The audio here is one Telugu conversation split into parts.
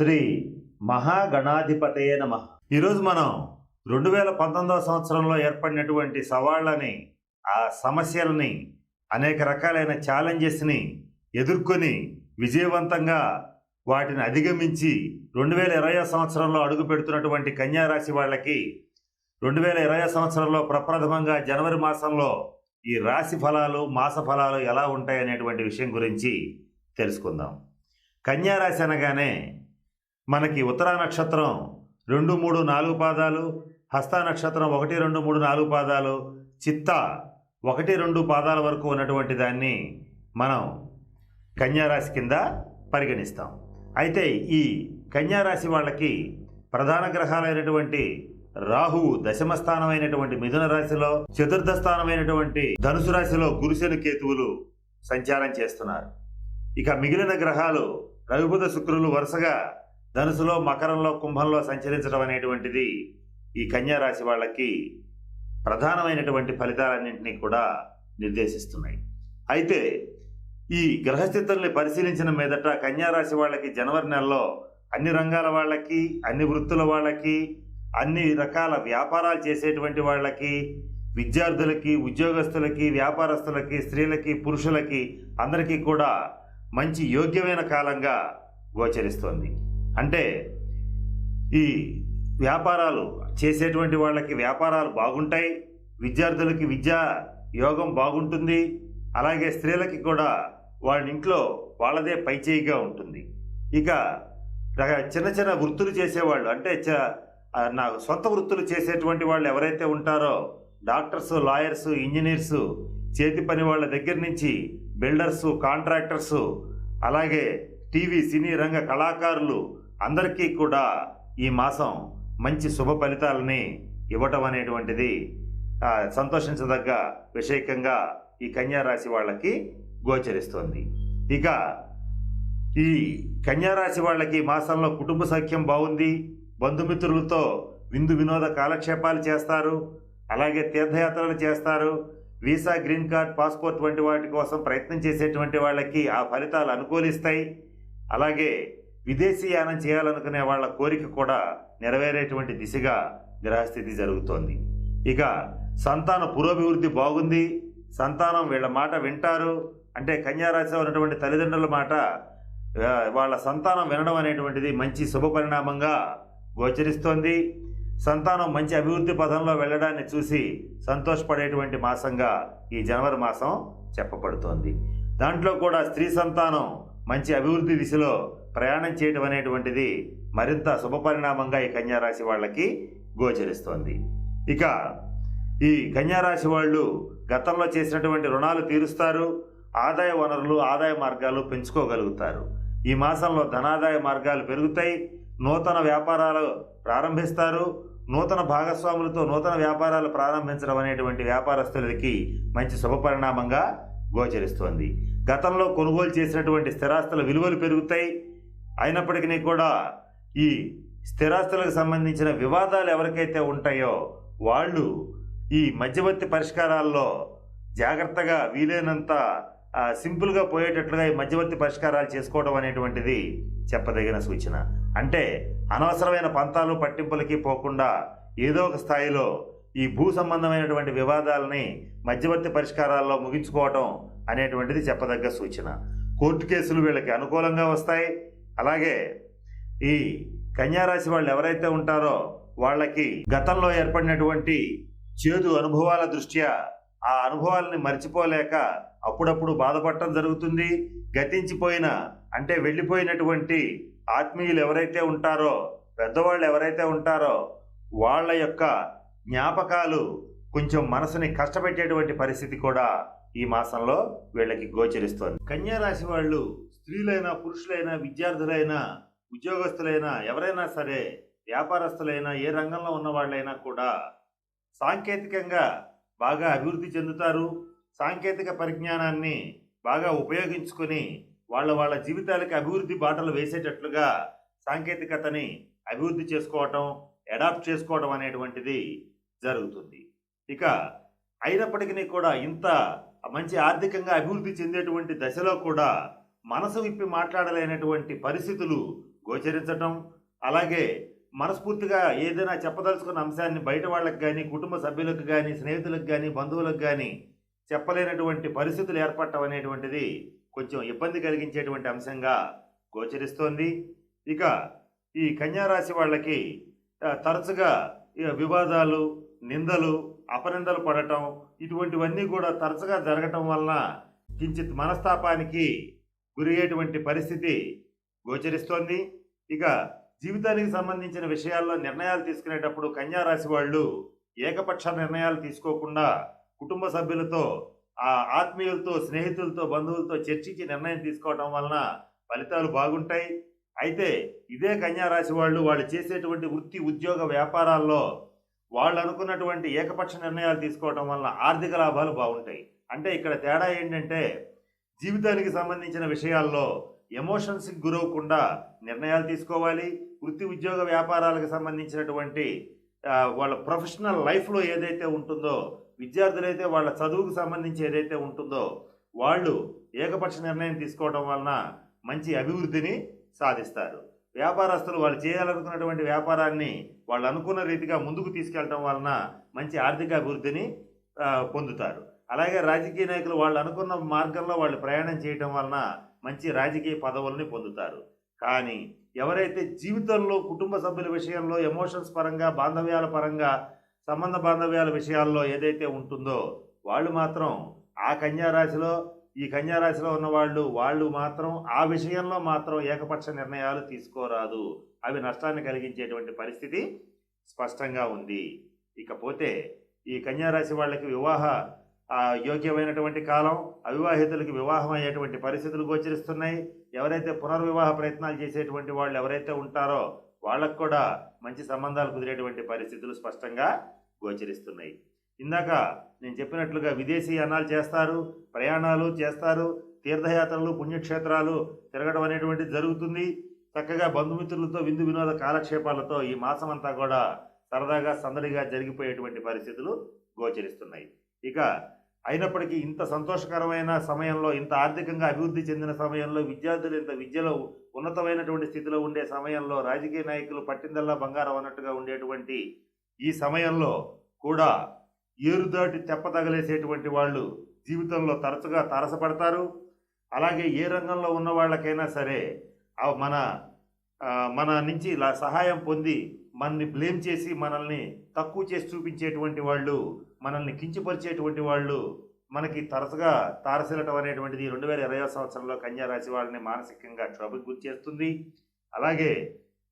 శ్రీ మహాగణాధిపతయే నమ. ఈరోజు మనం రెండు వేల పంతొమ్మిదవ సంవత్సరంలో ఏర్పడినటువంటి సవాళ్ళని ఆ సమస్యలని అనేక రకాలైన ఛాలెంజెస్ని ఎదుర్కొని విజయవంతంగా వాటిని అధిగమించి రెండు వేల ఇరవై సంవత్సరంలో అడుగు పెడుతున్నటువంటి కన్యారాశి వాళ్ళకి రెండు వేల ఇరవై సంవత్సరంలో ప్రప్రథమంగా జనవరి మాసంలో ఈ రాశి ఫలాలు మాస ఫలాలు ఎలా ఉంటాయి అనేటువంటి విషయం గురించి తెలుసుకుందాం. కన్యారాశి అనగానే మనకి ఉత్తరా నక్షత్రం రెండు మూడు నాలుగు పాదాలు హస్త నక్షత్రం ఒకటి రెండు మూడు నాలుగు పాదాలు చిత్త ఒకటి రెండు పాదాల వరకు ఉన్నటువంటి దాన్ని మనం కన్యారాశి కింద పరిగణిస్తాం. అయితే ఈ కన్యారాశి వాళ్ళకి ప్రధాన గ్రహాలైనటువంటి రాహువు దశమ స్థానమైనటువంటి మిథున రాశిలో చతుర్థ స్థానమైనటువంటి ధనుసు రాశిలో గురుశని కేతువులు సంచారం చేస్తున్నారు. ఇక మిగిలిన గ్రహాలు రవిబుధ శుక్రులు వరుసగా ధనుసులో మకరంలో కుంభంలో సంచరించడం అనేటువంటిది ఈ కన్యా రాశి వాళ్ళకి ప్రధానమైనటువంటి ఫలితాలన్నింటినీ కూడా నిర్దేశిస్తున్నాయి. అయితే ఈ గ్రహస్థితుల్ని పరిశీలించిన మీదట కన్యా రాశి వాళ్ళకి జనవరి నెలలో అన్ని రంగాల వాళ్ళకి అన్ని వృత్తుల వాళ్ళకి అన్ని రకాల వ్యాపారాలు చేసేటువంటి వాళ్ళకి విద్యార్థులకి ఉద్యోగస్తులకి వ్యాపారస్తులకి స్త్రీలకి పురుషులకి అందరికీ కూడా మంచి యోగ్యమైన కాలంగా గోచరిస్తోంది. అంటే ఈ వ్యాపారాలు చేసేటువంటి వాళ్ళకి వ్యాపారాలు బాగుంటాయి విద్యార్థులకి విద్యా యోగం బాగుంటుంది అలాగే స్త్రీలకి కూడా వాళ్ళ ఇంట్లో వాళ్ళదే పైచేయిగా ఉంటుంది. ఇక చిన్న చిన్న వృత్తులు చేసేవాళ్ళు అంటే చ- నా సొంత వృత్తులు చేసేటువంటి వాళ్ళు ఎవరైతే ఉంటారో డాక్టర్స్ లాయర్స్ ఇంజనీర్స్ చేతి పని వాళ్ళ దగ్గర నుంచి బిల్డర్స్ కాంట్రాక్టర్స్ అలాగే టీవీ సినీ రంగ కళాకారులు అందరికీ కూడా ఈ మాసం మంచి శుభ ఫలితాలని ఇవ్వటం అనేటువంటిది సంతోషించదగ్గ విషయకంగా ఈ కన్యారాశి వాళ్ళకి గోచరిస్తుంది. ఇక ఈ కన్యారాశి వాళ్ళకి ఈ మాసంలో కుటుంబ సఖ్యం బాగుంది. బంధుమిత్రులతో విందు వినోద కాలక్షేపాలు చేస్తారు. అలాగే తీర్థయాత్రలు చేస్తారు. వీసా గ్రీన్ కార్డ్ పాస్పోర్ట్ వంటి వాటి కోసం ప్రయత్నం చేసేటువంటి వాళ్ళకి ఆ ఫలితాలు అనుకూలిస్తాయి. అలాగే విదేశీయానం చేయాలనుకునే వాళ్ళ కోరిక కూడా నెరవేరేటువంటి దిశగా గ్రహస్థితి జరుగుతోంది. ఇక సంతాన పురోభివృద్ధి బాగుంది. సంతానం వీళ్ళ మాట వింటారు. అంటే కన్యారాశిలో ఉన్నటువంటి తల్లిదండ్రుల మాట వాళ్ళ సంతానం వినడం అనేటువంటిది మంచి శుభ పరిణామంగా గోచరిస్తోంది. సంతానం మంచి అభివృద్ధి పదంలో వెళ్ళడాన్ని చూసి సంతోషపడేటువంటి మాసంగా ఈ జనవరి మాసం చెప్పబడుతోంది. దాంట్లో కూడా స్త్రీ సంతానం మంచి అభివృద్ధి దిశలో ప్రయాణం చేయడం అనేటువంటిది మరింత శుభ పరిణామంగా ఈ కన్యారాశి వాళ్ళకి గోచరిస్తోంది. ఇక ఈ కన్యారాశి వాళ్ళు గతంలో చేసినటువంటి రుణాలు తీరుస్తారు ఆదాయ వనరులు ఆదాయ మార్గాలు పెంచుకోగలుగుతారు. ఈ మాసంలో ధనాదాయ మార్గాలు పెరుగుతాయి నూతన వ్యాపారాలు ప్రారంభిస్తారు నూతన భాగస్వాములతో నూతన వ్యాపారాలు ప్రారంభించడం అనేటువంటి వ్యాపారస్తులకి మంచి శుభ పరిణామంగా గోచరిస్తోంది. గతంలో కొనుగోలు చేసినటువంటి స్థిరాస్తుల విలువలు పెరుగుతాయి. అయినప్పటికీ కూడా ఈ స్థిరాస్తులకు సంబంధించిన వివాదాలు ఎవరికైతే ఉంటాయో వాళ్ళు ఈ మధ్యవర్తి పరిష్కారాల్లో జాగ్రత్తగా వీలైనంత సింపుల్గా పోయేటట్లుగా ఈ మధ్యవర్తి పరిష్కారాలు చేసుకోవడం అనేటువంటిది చెప్పదగిన సూచన. అంటే అనవసరమైన పంతాలు పట్టింపులకి పోకుండా ఏదో ఒక స్థాయిలో ఈ భూ సంబంధమైనటువంటి వివాదాలని మధ్యవర్తి పరిష్కారాల్లో ముగించుకోవటం అనేటువంటిది చెప్పదగ్గ సూచన. కోర్టు కేసులు వీళ్ళకి అనుకూలంగా వస్తాయి. అలాగే ఈ కన్యారాశి వాళ్ళు ఎవరైతే ఉంటారో వాళ్ళకి గతంలో ఏర్పడినటువంటి చేదు అనుభవాల దృష్ట్యా ఆ అనుభవాలని మర్చిపోలేక అప్పుడప్పుడు బాధపడటం జరుగుతుంది. గతించిపోయిన అంటే వెళ్ళిపోయినటువంటి ఆత్మీయులు ఎవరైతే ఉంటారో పెద్దవాళ్ళు ఎవరైతే ఉంటారో వాళ్ళ యొక్క జ్ఞాపకాలు కొంచెం మనసుని కష్టపెట్టేటువంటి పరిస్థితి కూడా ఈ మాసంలో వీళ్ళకి గోచరిస్తోంది. కన్యా రాశి వాళ్ళు స్త్రీలైనా పురుషులైనా విద్యార్థులైనా ఉద్యోగస్తులైనా ఎవరైనా సరే వ్యాపారస్తులైనా ఏ రంగంలో ఉన్న వాళ్ళైనా కూడా సాంకేతికంగా బాగా అభివృద్ధి చెందుతారు. సాంకేతిక పరిజ్ఞానాన్ని బాగా ఉపయోగించుకొని వాళ్ళ వాళ్ళ జీవితాలకి అభివృద్ధి బాటలు వేసేటట్లుగా సాంకేతికతని అభివృద్ధి చేసుకోవటం అడాప్ట్ చేసుకోవడం అనేటువంటిది జరుగుతుంది. ఇక అయినప్పటికీ కూడా ఇంత మంచి ఆర్థికంగా అభివృద్ధి చెందేటువంటి దశలో కూడా మనసు విప్పి మాట్లాడలేనటువంటి పరిస్థితులు గోచరించటం అలాగే మనస్ఫూర్తిగా ఏదైనా చెప్పదలుచుకున్న అంశాన్ని బయట వాళ్ళకి కానీ కుటుంబ సభ్యులకు కానీ స్నేహితులకు కానీ బంధువులకు కానీ చెప్పలేనటువంటి పరిస్థితులు ఏర్పడటం అనేటువంటిది కొంచెం ఇబ్బంది కలిగించేటువంటి అంశంగా గోచరిస్తోంది. ఇక ఈ కన్యారాశి వాళ్ళకి తరచుగా వివాదాలు నిందలు అపనిందలు పడటం ఇటువంటివన్నీ కూడా తరచుగా జరగటం వలన కించిత్ మనస్తాపానికి గురి అయ్యేటువంటి పరిస్థితి గోచరిస్తోంది. ఇక జీవితానికి సంబంధించిన విషయాల్లో నిర్ణయాలు తీసుకునేటప్పుడు కన్యారాశి వాళ్ళు ఏకపక్ష నిర్ణయాలు తీసుకోకుండా కుటుంబ సభ్యులతో ఆ ఆత్మీయులతో స్నేహితులతో బంధువులతో చర్చించి నిర్ణయం తీసుకోవడం వలన ఫలితాలు బాగుంటాయి. అయితే ఇదే కన్యా రాశి వాళ్ళు వాళ్ళు చేసేటువంటి వృత్తి ఉద్యోగ వ్యాపారాల్లో వాళ్ళు అనుకున్నటువంటి ఏకపక్ష నిర్ణయాలు తీసుకోవడం వలన ఆర్థిక లాభాలు బాగుంటాయి. అంటే ఇక్కడ తేడా ఏంటంటే జీవితానికి సంబంధించిన విషయాల్లో ఎమోషన్స్కి గురవకుండా నిర్ణయాలు తీసుకోవాలి. వృత్తి ఉద్యోగ వ్యాపారాలకు సంబంధించినటువంటి వాళ్ళ ప్రొఫెషనల్ లైఫ్లో ఏదైతే ఉంటుందో విద్యార్థులైతే వాళ్ళ చదువుకు సంబంధించి ఏదైతే ఉంటుందో వాళ్ళు ఏకపక్ష నిర్ణయం తీసుకోవడం వలన మంచి అభివృద్ధిని సాధిస్తారు. వ్యాపారస్తులు వాళ్ళు చేయాలనుకున్నటువంటి వ్యాపారాన్ని వాళ్ళు అనుకున్న రీతిగా ముందుకు తీసుకెళ్ళడం వలన మంచి ఆర్థిక అభివృద్ధిని పొందుతారు. అలాగే రాజకీయ నాయకులు వాళ్ళు అనుకున్న మార్గంలో వాళ్ళు ప్రయాణం చేయటం వలన మంచి రాజకీయ పదవుల్ని పొందుతారు. కానీ ఎవరైతే జీవితంలో కుటుంబ సభ్యుల విషయంలో ఎమోషన్స్ పరంగా బాంధవ్యాల పరంగా సంబంధ బాంధవ్యాల విషయాల్లో ఏదైతే ఉంటుందో వాళ్ళు మాత్రం ఆ కన్యా రాశిలో ఈ కన్యారాశిలో ఉన్నవాళ్ళు ఉన్న వాళ్ళు వాళ్ళు మాత్రం ఆ విషయంలో మాత్రం ఏకపక్ష నిర్ణయాలు తీసుకోరాదు. అవి నష్టాన్ని కలిగించేటువంటి పరిస్థితి స్పష్టంగా ఉంది. ఇకపోతే ఈ కన్యారాశి వాళ్ళకి వివాహ యోగ్యమైనటువంటి కాలం అవివాహితులకి వివాహం అయ్యేటువంటి పరిస్థితులు గోచరిస్తున్నాయి. ఎవరైతే పునర్వివాహ ప్రయత్నాలు చేసేటువంటి వాళ్ళు ఎవరైతే ఉంటారో వాళ్ళకు కూడా మంచి సంబంధాలు కుదిరేటువంటి పరిస్థితులు స్పష్టంగా గోచరిస్తున్నాయి. ఇందాక నేను చెప్పినట్లుగా విదేశీ అన్నాలు చేస్తారు ప్రయాణాలు చేస్తారు తీర్థయాత్రలు పుణ్యక్షేత్రాలు తిరగడం అనేటువంటిది జరుగుతుంది. చక్కగా బంధుమిత్రులతో విందు వినోద కాలక్షేపాలతో ఈ మాసం అంతా కూడా సరదాగా సందడిగా జరిగిపోయేటువంటి పరిస్థితులు గోచరిస్తున్నాయి. ఇక అయినప్పటికీ ఇంత సంతోషకరమైన సమయంలో ఇంత ఆర్థికంగా అభివృద్ధి చెందిన సమయంలో విద్యార్థులు ఇంత విద్యలో ఉన్నతమైనటువంటి స్థితిలో ఉండే సమయంలో రాజకీయ నాయకులు పట్టిందల్లా బంగారం అన్నట్టుగా ఉండేటువంటి ఈ సమయంలో కూడా ఏరుదాటి తెప్పతగలేసేటువంటి వాళ్ళు జీవితంలో తరచుగా తారసపడతారు. అలాగే ఏ రంగంలో ఉన్న వాళ్ళకైనా సరే మన మన నుంచి ఇలా సహాయం పొంది మనల్ని బ్లేమ్ చేసి మనల్ని తక్కువ చేసి చూపించేటువంటి వాళ్ళు మనల్ని కించపరిచేటువంటి వాళ్ళు మనకి తరచుగా తారసిలటం అనేటువంటిది రెండు వేల ఇరవై సంవత్సరంలో కన్యా రాశి వాళ్ళని మానసికంగా ట్రబుల్ గురి చేస్తుంది. అలాగే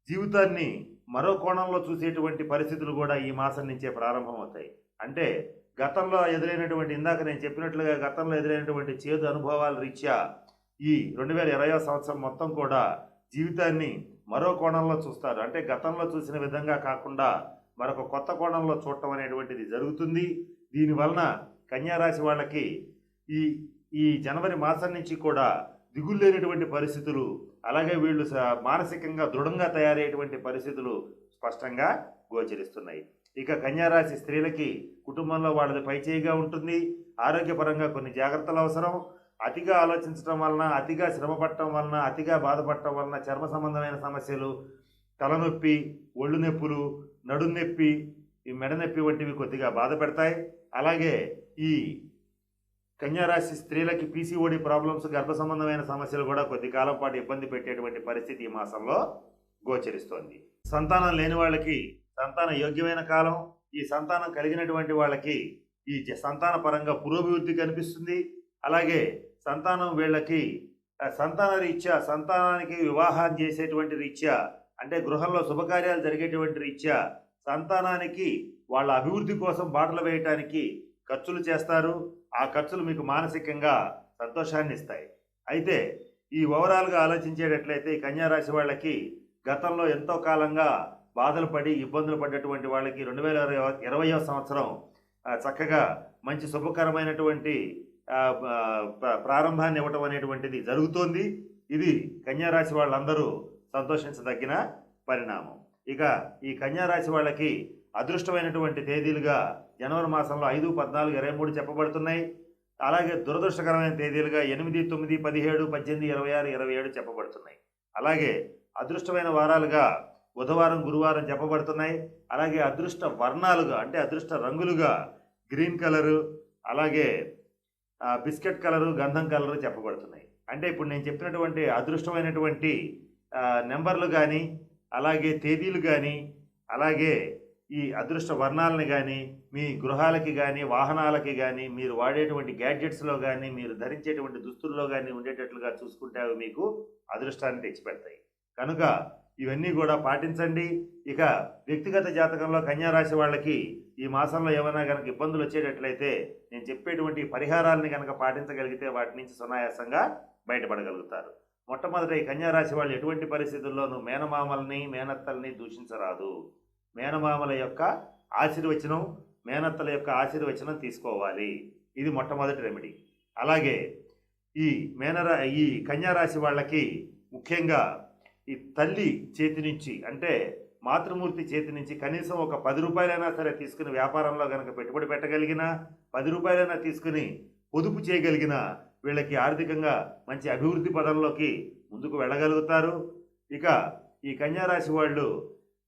జీవితాన్ని మరో కోణంలో చూసేటువంటి పరిస్థితులు కూడా ఈ మాసం నుంచే ప్రారంభమవుతాయి. అంటే గతంలో ఎదురైనటువంటి ఇందాక నేను చెప్పినట్లుగా గతంలో ఎదురైనటువంటి చేదు అనుభవాల రీత్యా ఈ రెండు వేల ఇరవై సంవత్సరం మొత్తం కూడా జీవితాన్ని మరో కోణంలో చూస్తారు. అంటే గతంలో చూసిన విధంగా కాకుండా మరొక కొత్త కోణంలో చూడటం అనేటువంటిది జరుగుతుంది. దీనివలన కన్యారాశి వాళ్ళకి ఈ ఈ జనవరి మాసం నుంచి కూడా దిగులు లేనటువంటి పరిస్థితులు అలాగే వీళ్ళు మానసికంగా దృఢంగా తయారయ్యేటువంటి పరిస్థితులు స్పష్టంగా గోచరిస్తున్నాయి. ఇక కన్యారాశి స్త్రీలకి కుటుంబంలో వాళ్ళది పైచేయిగా ఉంటుంది. ఆరోగ్యపరంగా కొన్ని జాగ్రత్తలు అవసరం. అతిగా ఆలోచించడం వలన అతిగా శ్రమ వలన అతిగా బాధపడటం వలన చర్మ సంబంధమైన సమస్యలు తలనొప్పి ఒళ్ళు నొప్పులు నడుం నొప్పి ఈ మెడ నొప్పి వంటివి కొద్దిగా బాధ పెడతాయి. అలాగే ఈ కన్యారాశి స్త్రీలకి పీసీఓడి ప్రాబ్లమ్స్ గర్భ సంబంధమైన సమస్యలు కూడా కొద్ది కాలం పాటు ఇబ్బంది పెట్టేటువంటి పరిస్థితి ఈ మాసంలో గోచరిస్తోంది. సంతానం లేని వాళ్ళకి సంతాన యోగ్యమైన కాలం ఈ సంతానం కలిగినటువంటి వాళ్ళకి ఈ సంతాన పరంగా పురోభివృద్ధి కనిపిస్తుంది. అలాగే సంతానం వీళ్ళకి సంతాన రీత్యా సంతానానికి వివాహం చేసేటువంటి రీత్యా అంటే గృహంలో శుభకార్యాలు జరిగేటువంటి రీత్యా సంతానానికి వాళ్ళ అభివృద్ధి కోసం బాటలు వేయటానికి ఖర్చులు చేస్తారు. ఆ ఖర్చులు మీకు మానసికంగా సంతోషాన్ని ఇస్తాయి. అయితే ఈ ఓవరాల్గా ఆలోచించేటట్లయితే ఈ కన్యారాశి వాళ్ళకి గతంలో ఎంతో కాలంగా బాధలు పడి ఇబ్బందులు పడ్డటువంటి వాళ్ళకి రెండు వేల ఇరవయో సంవత్సరం చక్కగా మంచి శుభకరమైనటువంటి ప్రారంభాన్ని ఇవ్వటం అనేటువంటిది జరుగుతోంది. ఇది కన్యారాశి వాళ్ళందరూ సంతోషించదగిన పరిణామం. ఇక ఈ కన్యారాశి వాళ్ళకి అదృష్టమైనటువంటి తేదీలుగా జనవరి మాసంలో ఐదు పద్నాలుగు ఇరవై మూడు చెప్పబడుతున్నాయి. అలాగే దురదృష్టకరమైన తేదీలుగా ఎనిమిది తొమ్మిది పదిహేడు పద్దెనిమిది ఇరవై ఆరు ఇరవై ఏడు చెప్పబడుతున్నాయి. అలాగే అదృష్టమైన వారాలుగా బుధవారం గురువారం చెప్పబడుతున్నాయి అలాగే అదృష్ట వర్ణాలుగా అంటే అదృష్ట రంగులుగా గ్రీన్ కలరు అలాగే బిస్కెట్ కలరు గంధం కలరు చెప్పబడుతున్నాయి అంటే ఇప్పుడు నేను చెప్పినటువంటి అదృష్టమైనటువంటి నెంబర్లు కానీ అలాగే తేదీలు కానీ అలాగే ఈ అదృష్ట వర్ణాలని కానీ మీ గృహాలకి కానీ వాహనాలకి కానీ మీరు వాడేటువంటి గ్యాడ్జెట్స్లో కానీ మీరు ధరించేటువంటి దుస్తుల్లో కానీ ఉండేటట్లుగా చూసుకుంటే అవి మీకు అదృష్టాన్ని తెచ్చిపెడతాయి. కనుక ఇవన్నీ కూడా పాటించండి. ఇక వ్యక్తిగత జాతకంలో కన్యారాశి వాళ్ళకి ఈ మాసంలో ఏమైనా కనుక ఇబ్బందులు వచ్చేటట్లయితే నేను చెప్పేటువంటి పరిహారాలని కనుక పాటించగలిగితే వాటి నుంచి సునాయాసంగా బయటపడగలుగుతారు. మొట్టమొదట ఈ కన్యా రాశి వాళ్ళు ఎటువంటి పరిస్థితుల్లోనూ మేనమామల్ని మేనత్తల్ని దూషించరాదు. మేనమామల యొక్క ఆశీర్వచనం మేనత్తల యొక్క ఆశీర్వచనం తీసుకోవాలి. ఇది మొట్టమొదటి రెమెడీ. అలాగే ఈ మేనరా ఈ కన్యా రాశి వాళ్ళకి ముఖ్యంగా ఈ తల్లి చేతి నుంచి అంటే మాతృమూర్తి చేతి నుంచి కనీసం ఒక పది రూపాయలైనా సరే తీసుకుని వ్యాపారంలో కనుక పెట్టుబడి పెట్టగలిగినా పది రూపాయలైనా తీసుకుని పొదుపు చేయగలిగిన వీళ్ళకి ఆర్థికంగా మంచి అభివృద్ధి పదంలోకి ముందుకు వెళ్ళగలుగుతారు. ఇక ఈ కన్యారాశి వాళ్ళు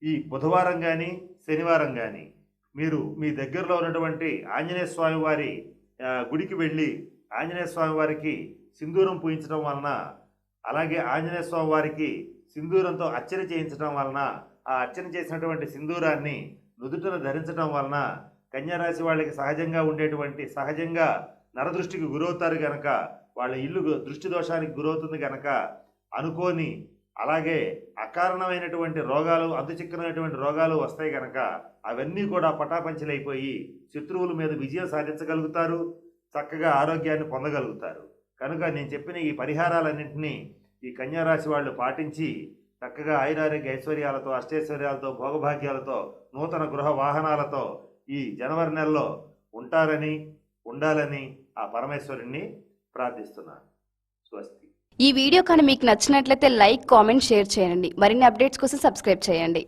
ఈ బుధవారం కానీ శనివారం కానీ మీరు మీ దగ్గరలో ఉన్నటువంటి ఆంజనేయ స్వామి వారి గుడికి వెళ్ళి ఆంజనేయ స్వామి వారికి సింధూరం పూయించడం వలన అలాగే ఆంజనేయ స్వామి వారికి సింధూరంతో అర్చన చేయించడం వలన ఆ అర్చన చేసినటువంటి సింధూరాన్ని నుదుటన ధరించడం వలన కన్యారాశి వాళ్ళకి సహజంగా ఉండేటువంటి సహజంగా నరదృష్టికి గురవుతారు గనక వాళ్ళ ఇల్లు దృష్టి దోషానికి గురవుతుంది గనక అనుకోని అలాగే అకారణమైనటువంటి రోగాలు అందుచిక్కనటువంటి రోగాలు వస్తాయి గనక అవన్నీ కూడా పటాపంచలైపోయి శత్రువుల మీద విజయం సాధించగలుగుతారు చక్కగా ఆరోగ్యాన్ని పొందగలుగుతారు. కనుక నేను చెప్పిన ఈ పరిహారాలన్నింటినీ ఈ కన్యారాశి వాళ్ళు పాటించి చక్కగా ఆయురారోగ్య ఐశ్వర్యాలతో అష్టైశ్వర్యాలతో భోగభాగ్యాలతో నూతన గృహ వాహనాలతో ఈ జనవరి నెలలో ఉంటారని ఉండాలని ఆ పరమేశ్వరుణ్ణి ప్రార్థిస్తున్నాను. స్వస్తి. ఈ వీడియో కానీ మీకు నచ్చినట్లయితే లైక్ కామెంట్ షేర్ చేయండి. మరిన్ని అప్డేట్స్ కోసం సబ్స్క్రైబ్ చేయండి.